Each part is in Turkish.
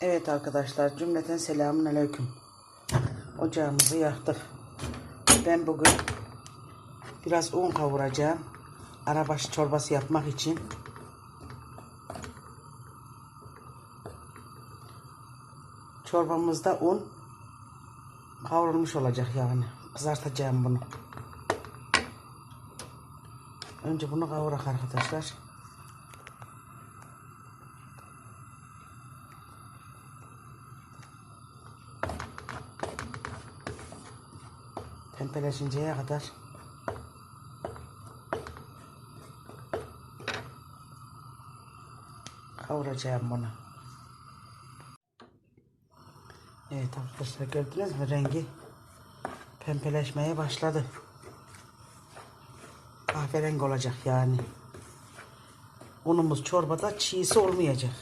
Evet arkadaşlar cümleten selamun aleyküm. Ocağımızı yaktık. Ben bugün biraz un kavuracağım. Arabaşı çorbası yapmak için. Çorbamızda un kavrulmuş olacak yani. Kızartacağım bunu. Önce bunu kavurak arkadaşlar. Pembeleşinceye kadar kavuracağım bunu. Evet arkadaşlar gördünüz mü rengi pembeleşmeye başladı. Kahverengi olacak yani. Unumuz çorbada çiğsi olmayacak.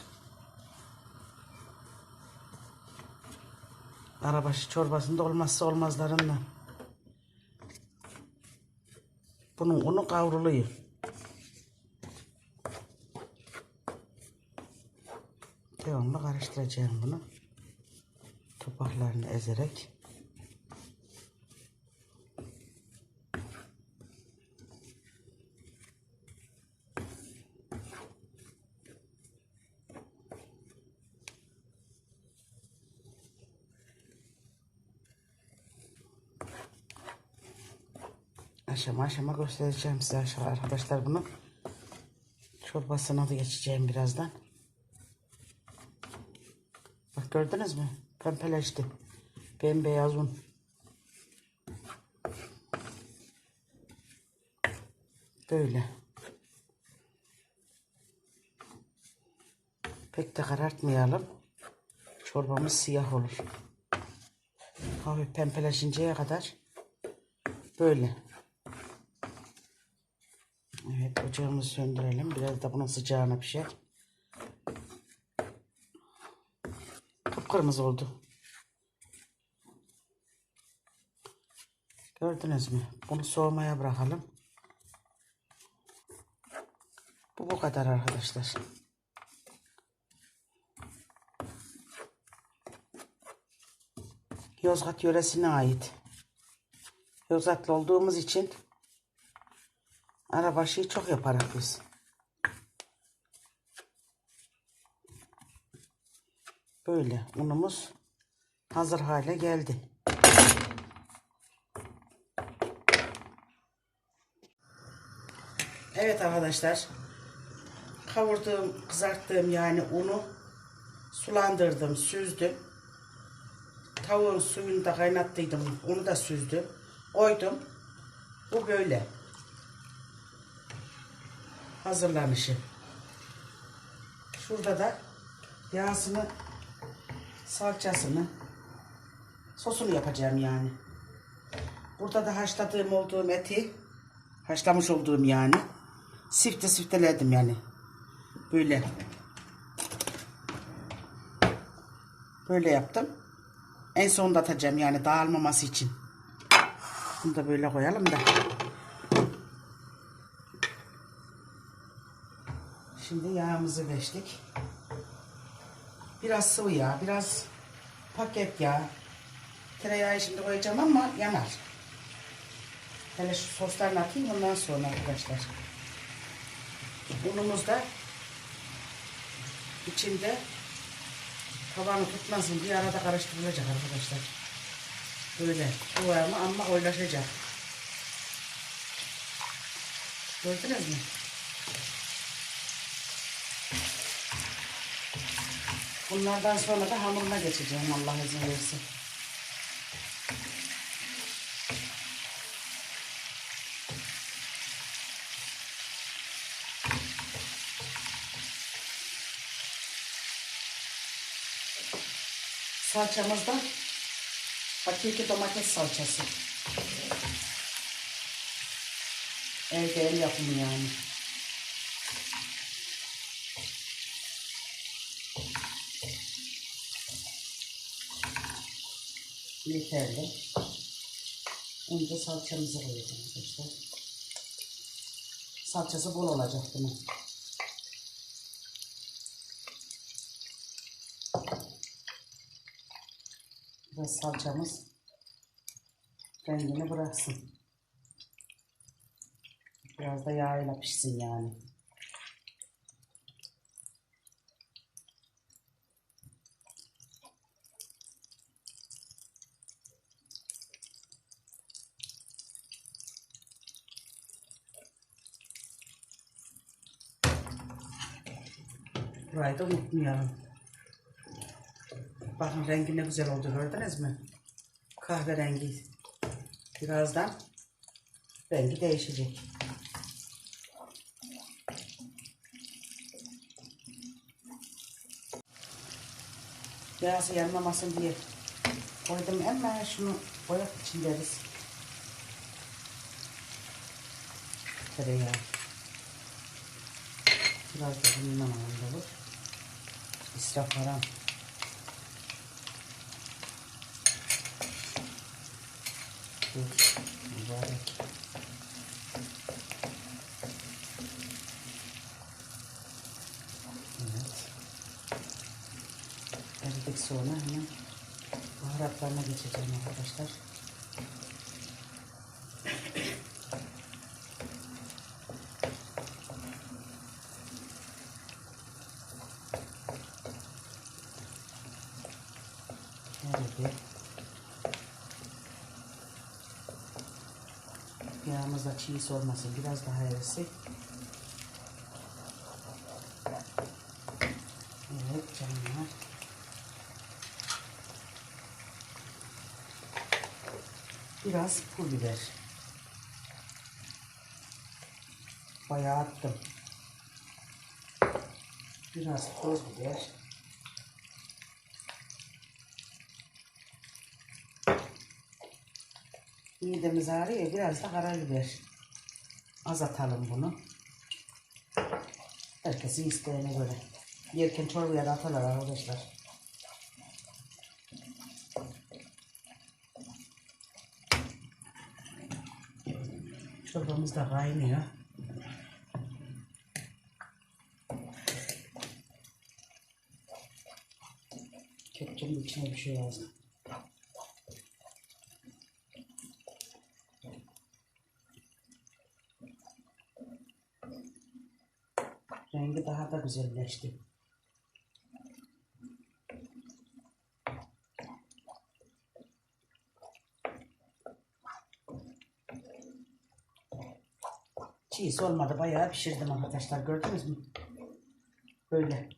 Arabaşı çorbasında olmazsa olmazlarından. Bunun unu kavruluyor. Devamlı karıştıracağım bunu. Topaklarını ezerek. Aşama aşama göstereceğim size arkadaşlar bunu. Çorbasına da geçeceğim birazdan. Bak gördünüz mü? Pembeleşti. Bembeyaz un. Böyle. Pek de karartmayalım. Çorbamız siyah olur. Hafif pembeleşinceye kadar böyle. Evet ocağımızı söndürelim. Biraz da bunun sıcağına pişer. Kıpkırmızı oldu. Gördünüz mü? Bunu soğumaya bırakalım. Bu bu kadar arkadaşlar. Yozgat yöresine ait. Yozgatlı olduğumuz için arabaşıyı çok yaparız biz. Böyle unumuz hazır hale geldi. Evet arkadaşlar. Kavurduğum, kızarttığım yani unu sulandırdım, süzdüm. Tavuğun suyunu da kaynattıydım. Onu da süzdüm. Koydum. Bu böyle. Hazırlanışı. Şurada da yağsını, salçasını, sosunu yapacağım yani. Burada da haşladığım olduğum eti, haşlamış olduğum yani. Sifte sifteledim yani. Böyle. Böyle yaptım. En sonunda atacağım yani dağılmaması için. Bunu da böyle koyalım da. Şimdi yağımızı geçtik. Biraz sıvı yağ, biraz paket yağ. Tereyağı şimdi koyacağım ama yanar. Hele şu soslarını atayım ondan sonra arkadaşlar. Unumuz da içinde tavanı tutmasın diye arada karıştırılacak arkadaşlar. Böyle kıvamı ama oylaşacak. Gördünüz mü? Bunlardan sonra da hamuruna geçeceğim Allah izin verirse. Salçamız da hakiki domates salçası. Evde el yapımı yani. Yeterli. Önce salçamızı koyacağım arkadaşlar. Salçası bol olacak bunun. Biraz salçamız rengini bıraksın. Biraz da yağıyla pişsin yani. Burayı da unutmayalım. Bakın rengi ne güzel oldu gördünüz mü? Kahverengi. Birazdan rengi değişecek. Yağsı yanmamasın diye koydum ama şunu boyak için deriz. Tereyağı. Biraz da bundan alalım. İsraf haram. Dur. Mübarek. Evet. Eridik sonra hemen baharatlarına geçeceğim arkadaşlar. Da çiğ olmasın. Biraz daha erisi. Evet canlar. Biraz pul biber. Bayağı attım. Biraz toz biber. Midemiz ağrıyor. Biraz da karabiber. Az atalım bunu. Herkesin isteğine göre. Yerken çorbaya da atarlar arkadaşlar. Çorbamız da kaynıyor. Kepçenin içine bir şey yazdım. Rengi daha da güzelleşti. Çiğ olmadı. Bayağı pişirdim arkadaşlar. Gördünüz mü? Böyle.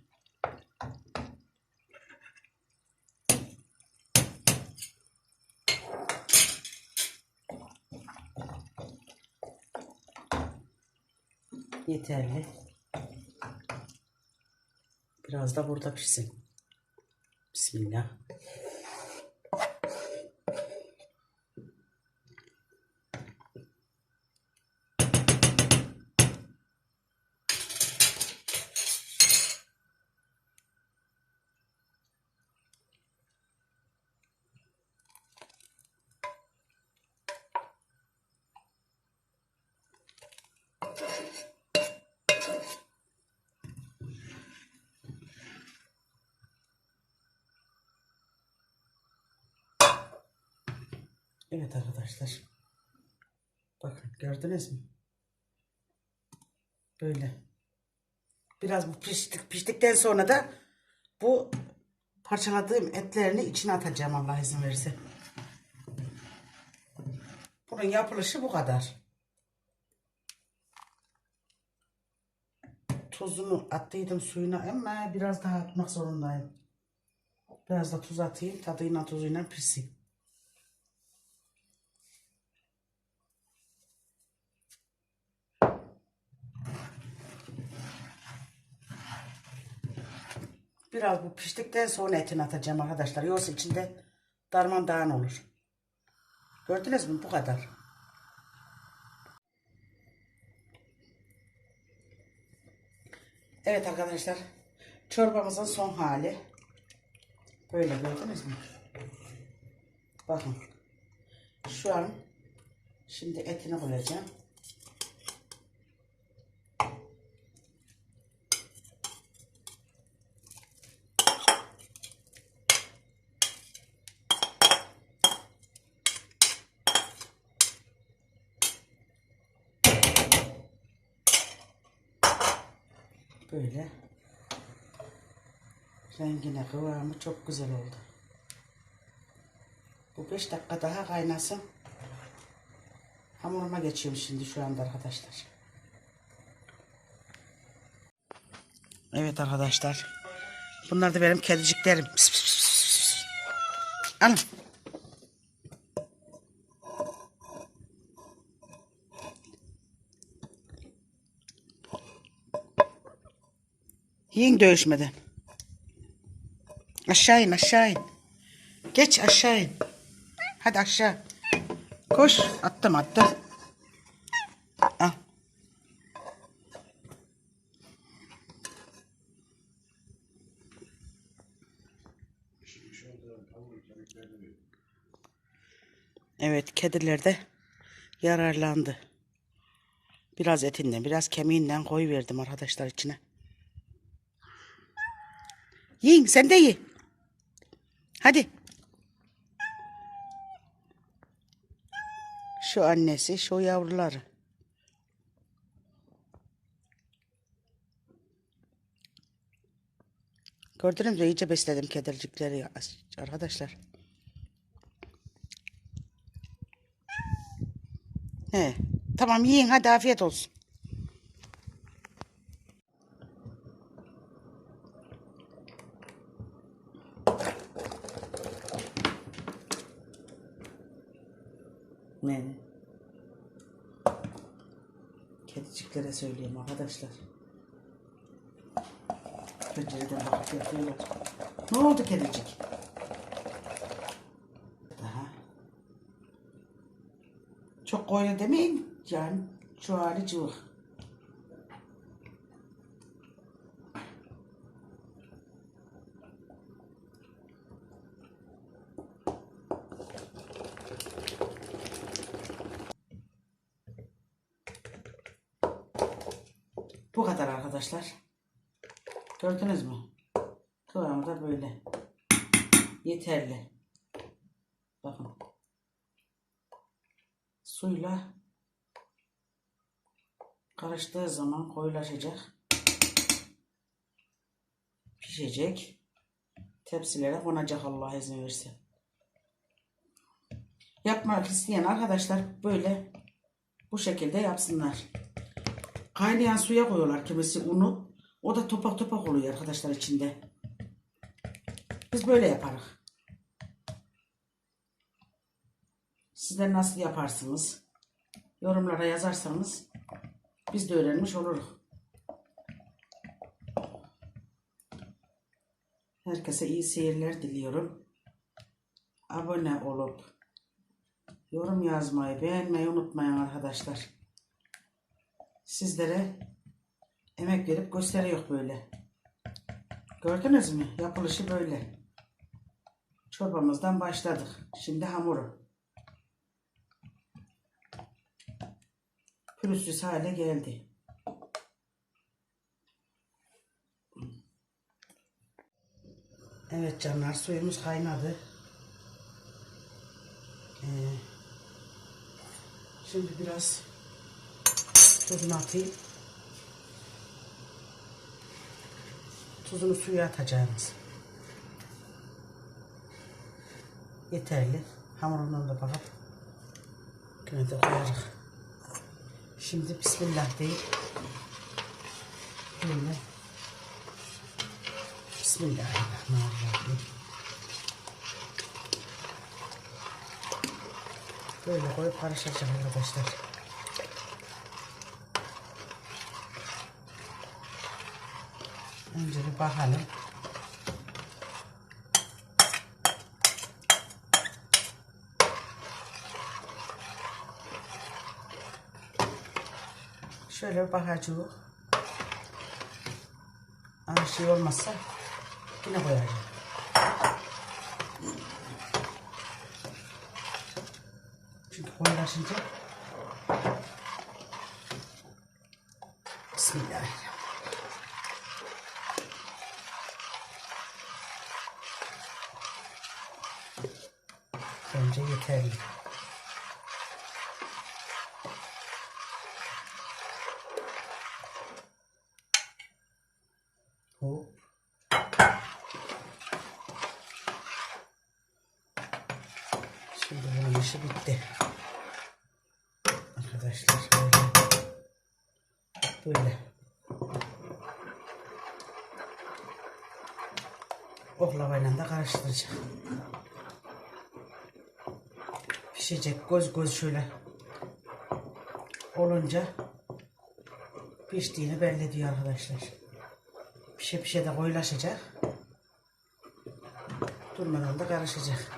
Yeterli. Biraz da burada pişsin. Bismillah. Evet arkadaşlar. Bakın gördünüz mü? Böyle. Biraz bu piştik, piştikten sonra da bu parçaladığım etlerini içine atacağım Allah izin verirse. Bunun yapılışı bu kadar. Tuzunu attıydım suyuna ama biraz daha atmak zorundayım. Biraz da tuz atayım tadıyla tuzuyla pişsin. Biraz bu piştikten sonra etini atacağım arkadaşlar. Yoksa içinde darman dağın olur. Gördünüz mü? Bu kadar. Evet arkadaşlar. Çorbamızın son hali. Böyle gördünüz mü? Bakın. Şu an şimdi etini koyacağım. Böyle. Rengine kıvamı çok güzel oldu. Bu 5 dakika daha kaynasın. Hamuruma geçiyorum şimdi şu anda arkadaşlar. Evet arkadaşlar. Bunlar da benim kediciklerim. Pıs pıs pıs pıs. Alın. Yiyin dövüşmeden. Aşağı in aşağı in. Geç aşağı in. Hadi aşağı. Koş. Attım attım. Al. Evet kediler de yararlandı. Biraz etinden biraz kemiğinden koyu verdim arkadaşlar içine. Yiyin sen de ye. Hadi. Şu annesi, şu yavruları. Gördünüz mü? İyice besledim kedircikleri arkadaşlar. He. Tamam yiyin hadi afiyet olsun. Ne? Kediciklere söyleyeyim arkadaşlar. Pencereden bakıp yapıyorlar. Ne oldu kedicik? Daha. Çok koyun demeyin. Yani şu hali cıvık. Bu kadar arkadaşlar. Gördünüz mü? Kıvamı da böyle. Yeterli. Bakın. Suyla karıştığı zaman koyulaşacak. Pişecek. Tepsilere konacak Allah izin verirse. Yapmak isteyen arkadaşlar böyle bu şekilde yapsınlar. Kaynayan suya koyuyorlar kimisi unu. O da topak topak oluyor arkadaşlar içinde. Biz böyle yaparız. Sizler nasıl yaparsınız? Yorumlara yazarsanız biz de öğrenmiş oluruz. Herkese iyi seyirler diliyorum. Abone olup yorum yazmayı, beğenmeyi unutmayın arkadaşlar. Sizlere emek verip gösteriyor böyle. Gördünüz mü? Yapılışı böyle. Çorbamızdan başladık. Şimdi hamuru. Pürüzsüz hale geldi. Evet canlar suyumuz kaynadı. Ee, şimdi biraz tuzunu atayım. Tuzunu suya atacağımız. Yeterli. Hamurundan da bakıp yine de koyarız. Şimdi Bismillah deyip böyle Bismillahirrahmanirrahim. Böyle koyup karıştıracak arkadaşlar. Önce bir bakalım. Şöyle bir bakacağız. Aynı şey olmazsa yine koyacağım. Çünkü koyulaşınca Hop. Şimdi bunun işi bitti. Arkadaşlar böyle. Böyle. Oklavayla da karıştıracağım. Pişecek göz göz şöyle olunca piştiğini belli diyor arkadaşlar. Pişe pişe de koyulaşacak. Durmadan da karışacak.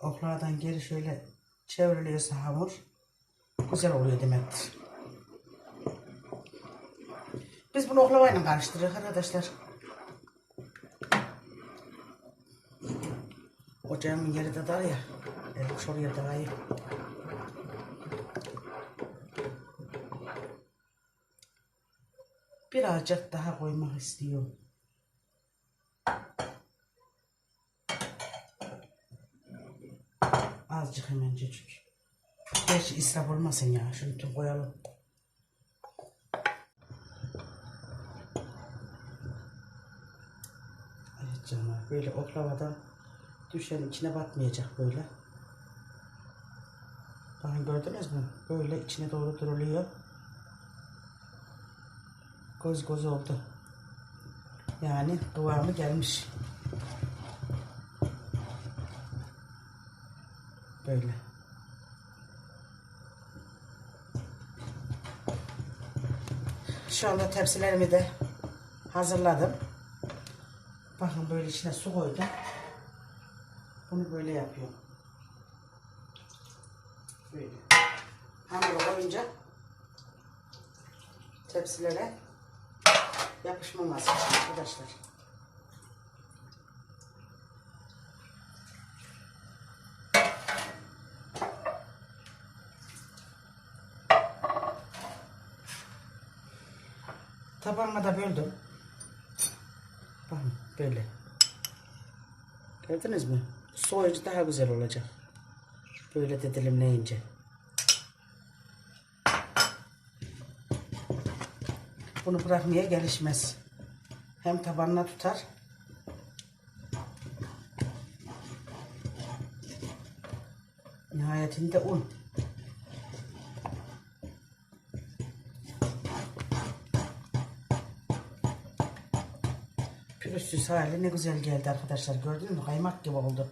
Oklavadan geri şöyle çevriliyorsa hamur güzel oluyor demektir. Biz bunu oklavayla karıştırıyoruz arkadaşlar. Ocağımın yeri de dar ya. Elim şuraya daha iyi. Birazcık daha koymak istiyorum. Azıcık hemencecik. Gerçi israf olmasın ya. Şunu tüm koyalım. Evet canım. Böyle oklavadan düşen içine batmayacak böyle. Bakın gördünüz mü? Böyle içine doğru duruluyor. Göz göz oldu. Yani kıvamı gelmiş. Böyle. Şu anda tepsilerimi de hazırladım. Bakın böyle içine su koydum. Bunu böyle yapıyorum. Böyle. Hamuru koyunca tepsilere yapışmaması arkadaşlar. Tabağıma da böldüm. Bakın böyle. Gördünüz mü? Soğuyunca daha güzel olacak. Böyle de dilimleyince. Bunu bırakmaya gelişmez. Hem tabanına tutar. Nihayetinde un. Pürüzsüz hali ne güzel geldi arkadaşlar. Gördün mü? Kaymak gibi oldu.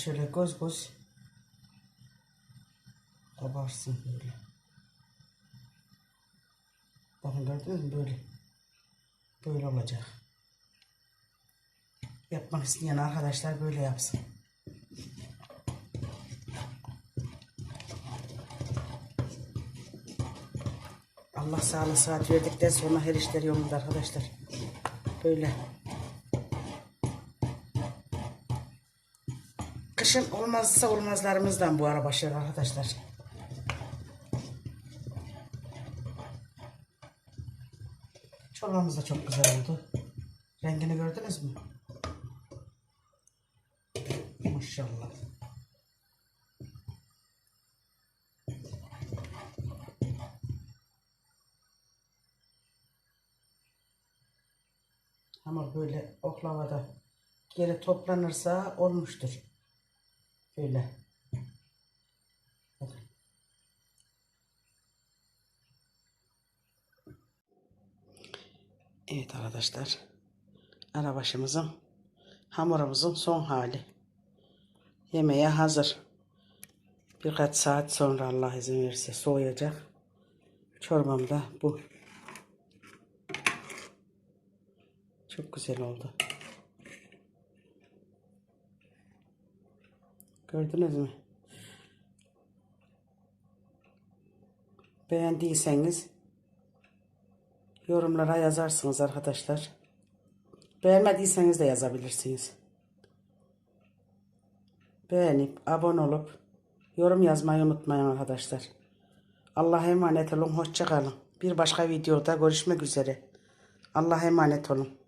Şöyle göz göz kabarsın böyle. Bakın gördünüz mü böyle. Böyle olacak. Yapmak isteyen arkadaşlar böyle yapsın. Allah sağlık saat verdikten sonra her işler yolunda arkadaşlar. Böyle. Kışın olmazsa olmazlarımızdan bu arabaşlar arkadaşlar. Çorbamız da çok güzel oldu. Rengini gördünüz mü? Maşallah. Ama böyle oklavada geri toplanırsa olmuştur. Böyle. Evet arkadaşlar. Arabaşımızın hamurumuzun son hali. Yemeğe hazır. Birkaç saat sonra Allah izin verirse soğuyacak. Çorbam da bu. Çok güzel oldu. Gördünüz mü? Beğendiyseniz yorumlara yazarsınız arkadaşlar. Beğenmediyseniz de yazabilirsiniz. Beğenip abone olup yorum yazmayı unutmayın arkadaşlar. Allah'a emanet olun. Hoşça kalın. Bir başka videoda görüşmek üzere. Allah'a emanet olun.